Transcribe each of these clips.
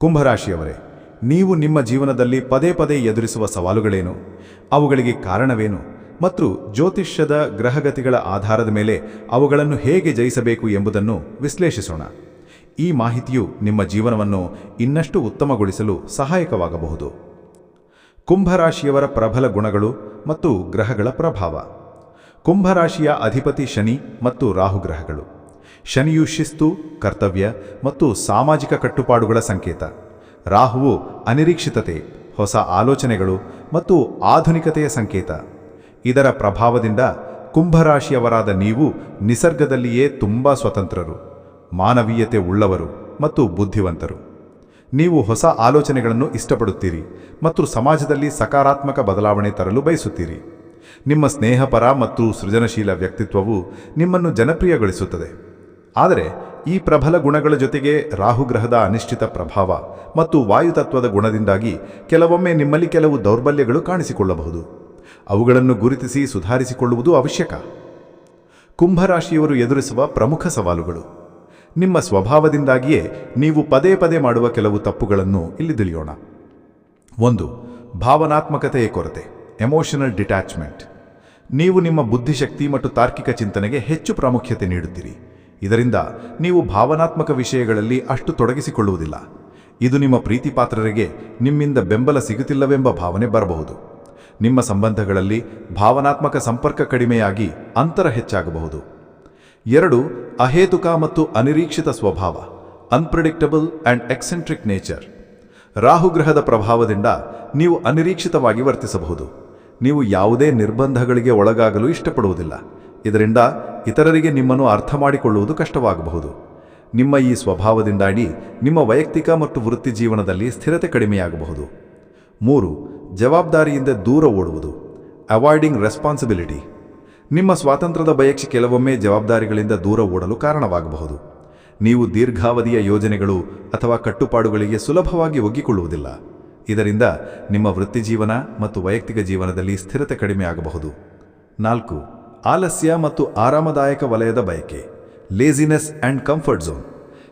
ಕುಂಭರಾಶಿಯವರೇ, ನೀವು ನಿಮ್ಮ ಜೀವನದಲ್ಲಿ ಪದೇ ಪದೇ ಎದುರಿಸುವ ಸವಾಲುಗಳೇನು? ಅವುಗಳಿಗೆ ಕಾರಣವೇನು? ಮತ್ತು ಜ್ಯೋತಿಷ್ಯದ ಗ್ರಹಗತಿಗಳ ಆಧಾರದ ಮೇಲೆ ಅವುಗಳನ್ನು ಹೇಗೆ ಜಯಿಸಬೇಕು ಎಂಬುದನ್ನು ವಿಶ್ಲೇಷಿಸೋಣ. ಈ ಮಾಹಿತಿಯು ನಿಮ್ಮ ಜೀವನವನ್ನು ಇನ್ನಷ್ಟು ಉತ್ತಮಗೊಳಿಸಲು ಸಹಾಯಕವಾಗಬಹುದು. ಕುಂಭರಾಶಿಯವರ ಪ್ರಬಲ ಗುಣಗಳು ಮತ್ತು ಗ್ರಹಗಳ ಪ್ರಭಾವ. ಕುಂಭರಾಶಿಯ ಅಧಿಪತಿ ಶನಿ ಮತ್ತು ರಾಹುಗ್ರಹಗಳು ಶನಿಯು ಶಿಸ್ತು, ಕರ್ತವ್ಯ ಮತ್ತು ಸಾಮಾಜಿಕ ಕಟ್ಟುಪಾಡುಗಳ ಸಂಕೇತ. ರಾಹುವು ಅನಿರೀಕ್ಷಿತತೆ, ಹೊಸ ಆಲೋಚನೆಗಳು ಮತ್ತು ಆಧುನಿಕತೆಯ ಸಂಕೇತ. ಇದರ ಪ್ರಭಾವದಿಂದ ಕುಂಭರಾಶಿಯವರಾದ ನೀವು ನಿಸರ್ಗದಲ್ಲಿಯೇ ತುಂಬ ಸ್ವತಂತ್ರರು, ಮಾನವೀಯತೆ ಉಳ್ಳವರು ಮತ್ತು ಬುದ್ಧಿವಂತರು. ನೀವು ಹೊಸ ಆಲೋಚನೆಗಳನ್ನು ಇಷ್ಟಪಡುತ್ತೀರಿ ಮತ್ತು ಸಮಾಜದಲ್ಲಿ ಸಕಾರಾತ್ಮಕ ಬದಲಾವಣೆ ತರಲು ಬಯಸುತ್ತೀರಿ. ನಿಮ್ಮ ಸ್ನೇಹಪರ ಮತ್ತು ಸೃಜನಶೀಲ ವ್ಯಕ್ತಿತ್ವವು ನಿಮ್ಮನ್ನು ಜನಪ್ರಿಯಗೊಳಿಸುತ್ತದೆ. ಆದರೆ ಈ ಪ್ರಬಲ ಗುಣಗಳ ಜೊತೆಗೆ ರಾಹುಗ್ರಹದ ಅನಿಶ್ಚಿತ ಪ್ರಭಾವ ಮತ್ತು ವಾಯುತತ್ವದ ಗುಣದಿಂದಾಗಿ ಕೆಲವೊಮ್ಮೆ ನಿಮ್ಮಲ್ಲಿ ಕೆಲವು ದೌರ್ಬಲ್ಯಗಳು ಕಾಣಿಸಿಕೊಳ್ಳಬಹುದು. ಅವುಗಳನ್ನು ಗುರುತಿಸಿ ಸುಧಾರಿಸಿಕೊಳ್ಳುವುದು ಅವಶ್ಯಕ. ಕುಂಭರಾಶಿಯವರು ಎದುರಿಸುವ ಪ್ರಮುಖ ಸವಾಲುಗಳು. ನಿಮ್ಮ ಸ್ವಭಾವದಿಂದಾಗಿಯೇ ನೀವು ಪದೇ ಪದೇ ಮಾಡುವ ಕೆಲವು ತಪ್ಪುಗಳನ್ನು ಇಲ್ಲಿ ತಿಳಿಯೋಣ. ಒಂದು, ಭಾವನಾತ್ಮಕತೆಯ ಕೊರತೆ ಎಮೋಷನಲ್ ಡಿಟ್ಯಾಚ್ಮೆಂಟ್ ನೀವು ನಿಮ್ಮ ಬುದ್ಧಿಶಕ್ತಿ ಮತ್ತು ತಾರ್ಕಿಕ ಚಿಂತನೆಗೆ ಹೆಚ್ಚು ಪ್ರಾಮುಖ್ಯತೆ ನೀಡುತ್ತೀರಿ. ಇದರಿಂದ ನೀವು ಭಾವನಾತ್ಮಕ ವಿಷಯಗಳಲ್ಲಿ ಅಷ್ಟು ತೊಡಗಿಸಿಕೊಳ್ಳುವುದಿಲ್ಲ. ಇದು ನಿಮ್ಮ ಪ್ರೀತಿಪಾತ್ರರಿಗೆ ನಿಮ್ಮಿಂದ ಬೆಂಬಲ ಸಿಗುತ್ತಿಲ್ಲವೆಂಬ ಭಾವನೆ ಬರಬಹುದು. ನಿಮ್ಮ ಸಂಬಂಧಗಳಲ್ಲಿ ಭಾವನಾತ್ಮಕ ಸಂಪರ್ಕ ಕಡಿಮೆಯಾಗಿ ಅಂತರ ಹೆಚ್ಚಾಗಬಹುದು. ಎರಡು, ಅಹೇತುಕ ಮತ್ತು ಅನಿರೀಕ್ಷಿತ ಸ್ವಭಾವ ಅನ್ಪ್ರಿಡಿಕ್ಟಬಲ್ ಆ್ಯಂಡ್ ಎಕ್ಸೆಂಟ್ರಿಕ್ ನೇಚರ್ ರಾಹುಗ್ರಹದ ಪ್ರಭಾವದಿಂದ ನೀವು ಅನಿರೀಕ್ಷಿತವಾಗಿ ವರ್ತಿಸಬಹುದು. ನೀವು ಯಾವುದೇ ನಿರ್ಬಂಧಗಳಿಗೆ ಒಳಗಾಗಲು ಇಷ್ಟಪಡುವುದಿಲ್ಲ. ಇದರಿಂದ ಇತರರಿಗೆ ನಿಮ್ಮನ್ನು ಅರ್ಥ ಮಾಡಿಕೊಳ್ಳುವುದು ಕಷ್ಟವಾಗಬಹುದು. ನಿಮ್ಮ ಈ ಸ್ವಭಾವದಿಂದಾಗಿ ನಿಮ್ಮ ವೈಯಕ್ತಿಕ ಮತ್ತು ವೃತ್ತಿ ಜೀವನದಲ್ಲಿ ಸ್ಥಿರತೆ ಕಡಿಮೆಯಾಗಬಹುದು. ಮೂರು, ಜವಾಬ್ದಾರಿಯಿಂದ ದೂರ ಓಡುವುದು. ಅವಾಯ್ಡಿಂಗ್ ರೆಸ್ಪಾನ್ಸಿಬಿಲಿಟಿ ನಿಮ್ಮ ಸ್ವಾತಂತ್ರ್ಯದ ಬಯಕೆ ಕೆಲವೊಮ್ಮೆ ಜವಾಬ್ದಾರಿಗಳಿಂದ ದೂರ ಓಡಲು ಕಾರಣವಾಗಬಹುದು. ನೀವು ದೀರ್ಘಾವಧಿಯ ಯೋಜನೆಗಳು ಅಥವಾ ಕಟ್ಟುಪಾಡುಗಳಿಗೆ ಸುಲಭವಾಗಿ ಒಗ್ಗಿಕೊಳ್ಳುವುದಿಲ್ಲ. ಇದರಿಂದ ನಿಮ್ಮ ವೃತ್ತಿಜೀವನ ಮತ್ತು ವೈಯಕ್ತಿಕ ಜೀವನದಲ್ಲಿ ಸ್ಥಿರತೆ ಕಡಿಮೆಯಾಗಬಹುದು. ನಾಲ್ಕು ಆಲಸ್ಯ ಮತ್ತು ಆರಾಮದಾಯಕ ವಲಯದ ಬಯಕೆ ಲೇಸಿನೆಸ್ ಆ್ಯಂಡ್ ಕಂಫರ್ಟ್ ಝೋನ್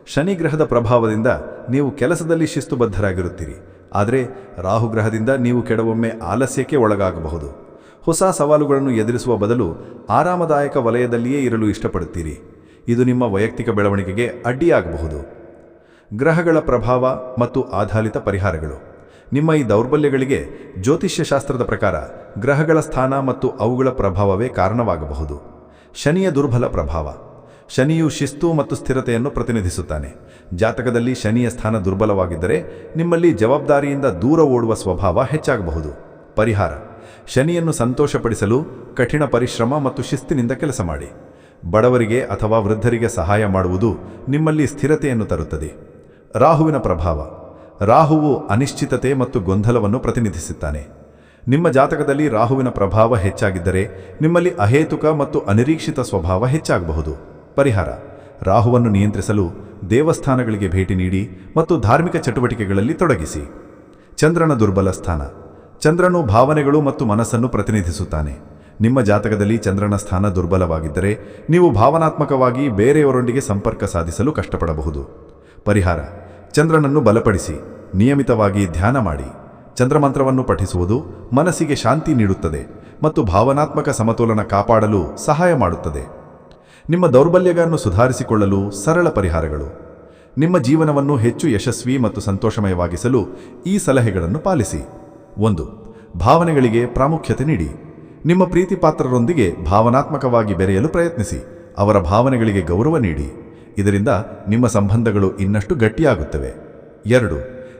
ಶನಿಗ್ರಹದ ಪ್ರಭಾವದಿಂದ ನೀವು ಕೆಲಸದಲ್ಲಿ ಶಿಸ್ತುಬದ್ಧರಾಗಿರುತ್ತೀರಿ. ಆದರೆ ರಾಹುಗ್ರಹದಿಂದ ನೀವು ಕೆಡವೊಮ್ಮೆ ಆಲಸ್ಯಕ್ಕೆ ಒಳಗಾಗಬಹುದು. ಹೊಸ ಸವಾಲುಗಳನ್ನು ಎದುರಿಸುವ ಬದಲು ಆರಾಮದಾಯಕ ವಲಯದಲ್ಲಿಯೇ ಇರಲು ಇಷ್ಟಪಡುತ್ತೀರಿ. ಇದು ನಿಮ್ಮ ವೈಯಕ್ತಿಕ ಬೆಳವಣಿಗೆಗೆ ಅಡ್ಡಿಯಾಗಬಹುದು. ಗ್ರಹಗಳ ಪ್ರಭಾವ ಮತ್ತು ಆಧಾರಿತ ಪರಿಹಾರಗಳು. ನಿಮ್ಮ ಈ ದೌರ್ಬಲ್ಯಗಳಿಗೆ ಜ್ಯೋತಿಷ್ಯ ಶಾಸ್ತ್ರದ ಪ್ರಕಾರ ಗ್ರಹಗಳ ಸ್ಥಾನ ಮತ್ತು ಅವುಗಳ ಪ್ರಭಾವವೇ ಕಾರಣವಾಗಬಹುದು. ಶನಿಯ ದುರ್ಬಲ ಪ್ರಭಾವ. ಶನಿಯು ಶಿಸ್ತು ಮತ್ತು ಸ್ಥಿರತೆಯನ್ನು ಪ್ರತಿನಿಧಿಸುತ್ತಾನೆ. ಜಾತಕದಲ್ಲಿ ಶನಿಯ ಸ್ಥಾನ ದುರ್ಬಲವಾಗಿದ್ದರೆ ನಿಮ್ಮಲ್ಲಿ ಜವಾಬ್ದಾರಿಯಿಂದ ದೂರ ಓಡುವ ಸ್ವಭಾವ ಹೆಚ್ಚಾಗಬಹುದು. ಪರಿಹಾರ. ಶನಿಯನ್ನು ಸಂತೋಷಪಡಿಸಲು ಕಠಿಣ ಪರಿಶ್ರಮ ಮತ್ತು ಶಿಸ್ತಿನಿಂದ ಕೆಲಸ ಮಾಡಿ. ಬಡವರಿಗೆ ಅಥವಾ ವೃದ್ಧರಿಗೆ ಸಹಾಯ ಮಾಡುವುದು ನಿಮ್ಮಲ್ಲಿ ಸ್ಥಿರತೆಯನ್ನು ತರುತ್ತದೆ. ರಾಹುವಿನ ಪ್ರಭಾವ. ರಾಹುವು ಅನಿಶ್ಚಿತತೆ ಮತ್ತು ಗೊಂದಲವನ್ನು ಪ್ರತಿನಿಧಿಸುತ್ತಾನೆ. ನಿಮ್ಮ ಜಾತಕದಲ್ಲಿ ರಾಹುವಿನ ಪ್ರಭಾವ ಹೆಚ್ಚಾಗಿದ್ದರೆ ನಿಮ್ಮಲ್ಲಿ ಅಹೇತುಕ ಮತ್ತು ಅನಿರೀಕ್ಷಿತ ಸ್ವಭಾವ ಹೆಚ್ಚಾಗಬಹುದು. ಪರಿಹಾರ. ರಾಹುವನ್ನು ನಿಯಂತ್ರಿಸಲು ದೇವಸ್ಥಾನಗಳಿಗೆ ಭೇಟಿ ನೀಡಿ ಮತ್ತು ಧಾರ್ಮಿಕ ಚಟುವಟಿಕೆಗಳಲ್ಲಿ ತೊಡಗಿಸಿ. ಚಂದ್ರನ ದುರ್ಬಲ ಸ್ಥಾನ. ಚಂದ್ರನು ಭಾವನೆಗಳು ಮತ್ತು ಮನಸ್ಸನ್ನು ಪ್ರತಿನಿಧಿಸುತ್ತಾನೆ. ನಿಮ್ಮ ಜಾತಕದಲ್ಲಿ ಚಂದ್ರನ ಸ್ಥಾನ ದುರ್ಬಲವಾಗಿದ್ದರೆ ನೀವು ಭಾವನಾತ್ಮಕವಾಗಿ ಬೇರೆಯವರೊಂದಿಗೆ ಸಂಪರ್ಕ ಸಾಧಿಸಲು ಕಷ್ಟಪಡಬಹುದು. ಪರಿಹಾರ. ಚಂದ್ರನನ್ನು ಬಲಪಡಿಸಿ, ನಿಯಮಿತವಾಗಿ ಧ್ಯಾನ ಮಾಡಿ, ಚಂದ್ರಮಂತ್ರವನ್ನು ಪಠಿಸುವುದು ಮನಸ್ಸಿಗೆ ಶಾಂತಿ ನೀಡುತ್ತದೆ ಮತ್ತು ಭಾವನಾತ್ಮಕ ಸಮತೋಲನ ಕಾಪಾಡಲು ಸಹಾಯ ಮಾಡುತ್ತದೆ. ನಿಮ್ಮ ದೌರ್ಬಲ್ಯಗಳನ್ನು ಸುಧಾರಿಸಿಕೊಳ್ಳಲು ಸರಳ ಪರಿಹಾರಗಳು. ನಿಮ್ಮ ಜೀವನವನ್ನು ಹೆಚ್ಚು ಯಶಸ್ವಿ ಮತ್ತು ಸಂತೋಷಮಯವಾಗಿಸಲು ಈ ಸಲಹೆಗಳನ್ನು ಪಾಲಿಸಿ. ಒಂದು, ಭಾವನೆಗಳಿಗೆ ಪ್ರಾಮುಖ್ಯತೆ ನೀಡಿ. ನಿಮ್ಮ ಪ್ರೀತಿಪಾತ್ರರೊಂದಿಗೆ ಭಾವನಾತ್ಮಕವಾಗಿ ಬೆರೆಯಲು ಪ್ರಯತ್ನಿಸಿ. ಅವರ ಭಾವನೆಗಳಿಗೆ ಗೌರವ ನೀಡಿ. ಇದರಿಂದ ನಿಮ್ಮ ಸಂಬಂಧಗಳು ಇನ್ನಷ್ಟು ಗಟ್ಟಿಯಾಗುತ್ತವೆ. ಎರಡು,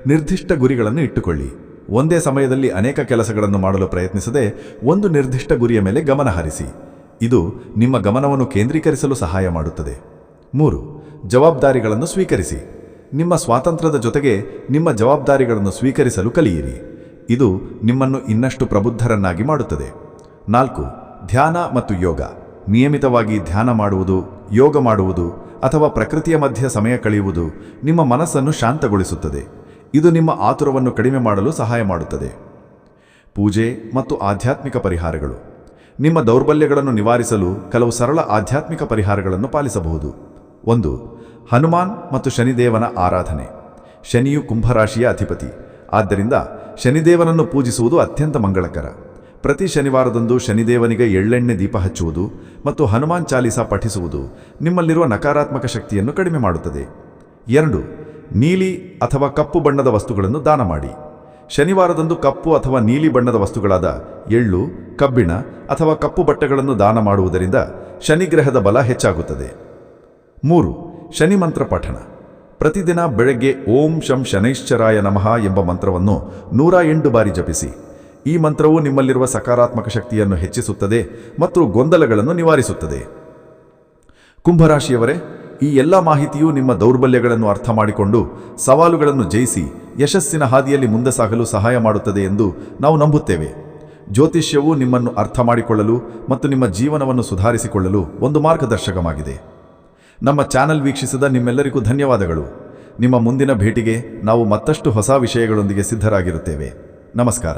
ನಿರ್ದಿಷ್ಟ ಗುರಿಗಳನ್ನು ಇಟ್ಟುಕೊಳ್ಳಿ. ಒಂದೇ ಸಮಯದಲ್ಲಿ ಅನೇಕ ಕೆಲಸಗಳನ್ನು ಮಾಡಲು ಪ್ರಯತ್ನಿಸದೆ ಒಂದು ನಿರ್ದಿಷ್ಟ ಗುರಿಯ ಮೇಲೆ ಗಮನ ಹರಿಸಿ. ಇದು ನಿಮ್ಮ ಗಮನವನ್ನು ಕೇಂದ್ರೀಕರಿಸಲು ಸಹಾಯ ಮಾಡುತ್ತದೆ. ಮೂರು, ಜವಾಬ್ದಾರಿಗಳನ್ನು ಸ್ವೀಕರಿಸಿ. ನಿಮ್ಮ ಸ್ವಾತಂತ್ರ್ಯದ ಜೊತೆಗೆ ನಿಮ್ಮ ಜವಾಬ್ದಾರಿಗಳನ್ನು ಸ್ವೀಕರಿಸಲು ಕಲಿಯಿರಿ. ಇದು ನಿಮ್ಮನ್ನು ಇನ್ನಷ್ಟು ಪ್ರಬುದ್ಧರನ್ನಾಗಿ ಮಾಡುತ್ತದೆ. ನಾಲ್ಕು, ಧ್ಯಾನ ಮತ್ತು ಯೋಗ. ನಿಯಮಿತವಾಗಿ ಧ್ಯಾನ ಮಾಡುವುದು, ಯೋಗ ಮಾಡುವುದು ಅಥವಾ ಪ್ರಕೃತಿಯ ಮಧ್ಯೆ ಸಮಯ ಕಳೆಯುವುದು ನಿಮ್ಮ ಮನಸ್ಸನ್ನು ಶಾಂತಗೊಳಿಸುತ್ತದೆ. ಇದು ನಿಮ್ಮ ಆತುರವನ್ನು ಕಡಿಮೆ ಮಾಡಲು ಸಹಾಯ ಮಾಡುತ್ತದೆ. ಪೂಜೆ ಮತ್ತು ಆಧ್ಯಾತ್ಮಿಕ ಪರಿಹಾರಗಳು. ನಿಮ್ಮ ದೌರ್ಬಲ್ಯಗಳನ್ನು ನಿವಾರಿಸಲು ಕೆಲವು ಸರಳ ಆಧ್ಯಾತ್ಮಿಕ ಪರಿಹಾರಗಳನ್ನು ಪಾಲಿಸಬಹುದು. ಒಂದು, ಹನುಮಾನ್ ಮತ್ತು ಶನಿದೇವನ ಆರಾಧನೆ. ಶನಿಯು ಕುಂಭರಾಶಿಯ ಅಧಿಪತಿ. ಆದ್ದರಿಂದ ಶನಿದೇವನನ್ನು ಪೂಜಿಸುವುದು ಅತ್ಯಂತ ಮಂಗಳಕರ. ಪ್ರತಿ ಶನಿವಾರದಂದು ಶನಿದೇವನಿಗೆ ಎಳ್ಳೆಣ್ಣೆ ದೀಪ ಹಚ್ಚುವುದು ಮತ್ತು ಹನುಮಾನ್ ಚಾಲೀಸ ಪಠಿಸುವುದು ನಿಮ್ಮಲ್ಲಿರುವ ನಕಾರಾತ್ಮಕ ಶಕ್ತಿಯನ್ನು ಕಡಿಮೆ ಮಾಡುತ್ತದೆ. ಎರಡು, ನೀಲಿ ಅಥವಾ ಕಪ್ಪು ಬಣ್ಣದ ವಸ್ತುಗಳನ್ನು ದಾನ ಮಾಡಿ. ಶನಿವಾರದಂದು ಕಪ್ಪು ಅಥವಾ ನೀಲಿ ಬಣ್ಣದ ವಸ್ತುಗಳಾದ ಎಳ್ಳು, ಕಬ್ಬಿಣ ಅಥವಾ ಕಪ್ಪು ಬಟ್ಟೆಗಳನ್ನು ದಾನ ಮಾಡುವುದರಿಂದ ಶನಿಗ್ರಹದ ಬಲ ಹೆಚ್ಚಾಗುತ್ತದೆ. ಮೂರು ಶನಿ ಮಂತ್ರ ಪಠಣ. ಪ್ರತಿದಿನ ಬೆಳಗ್ಗೆ ಓಂ ಶಂ ಶನೈಶ್ಚರಾಯ ನಮಃ ಎಂಬ ಮಂತ್ರವನ್ನು ನೂರ ಎಂಟು ಬಾರಿ ಜಪಿಸಿ. ಈ ಮಂತ್ರವು ನಿಮ್ಮಲ್ಲಿರುವ ಸಕಾರಾತ್ಮಕ ಶಕ್ತಿಯನ್ನು ಹೆಚ್ಚಿಸುತ್ತದೆ ಮತ್ತು ಗೊಂದಲಗಳನ್ನು ನಿವಾರಿಸುತ್ತದೆ. ಕುಂಭರಾಶಿಯವರೇ, ಈ ಎಲ್ಲ ಮಾಹಿತಿಯು ನಿಮ್ಮ ದೌರ್ಬಲ್ಯಗಳನ್ನು ಅರ್ಥ ಮಾಡಿಕೊಂಡು ಸವಾಲುಗಳನ್ನು ಜಯಿಸಿ ಯಶಸ್ಸಿನ ಹಾದಿಯಲ್ಲಿ ಮುಂದೆ ಸಾಗಲು ಸಹಾಯ ಮಾಡುತ್ತದೆ ಎಂದು ನಾವು ನಂಬುತ್ತೇವೆ. ಜ್ಯೋತಿಷ್ಯವು ನಿಮ್ಮನ್ನು ಅರ್ಥ ಮಾಡಿಕೊಳ್ಳಲು ಮತ್ತು ನಿಮ್ಮ ಜೀವನವನ್ನು ಸುಧಾರಿಸಿಕೊಳ್ಳಲು ಒಂದು ಮಾರ್ಗದರ್ಶಕವಾಗಿದೆ. ನಮ್ಮ ಚಾನೆಲ್ ವೀಕ್ಷಿಸಿದ ನಿಮ್ಮೆಲ್ಲರಿಗೂ ಧನ್ಯವಾದಗಳು. ನಿಮ್ಮ ಮುಂದಿನ ಭೇಟಿಗೆ ನಾವು ಮತ್ತಷ್ಟು ಹೊಸ ವಿಷಯಗಳೊಂದಿಗೆ ಸಿದ್ಧರಾಗಿರುತ್ತೇವೆ. ನಮಸ್ಕಾರ.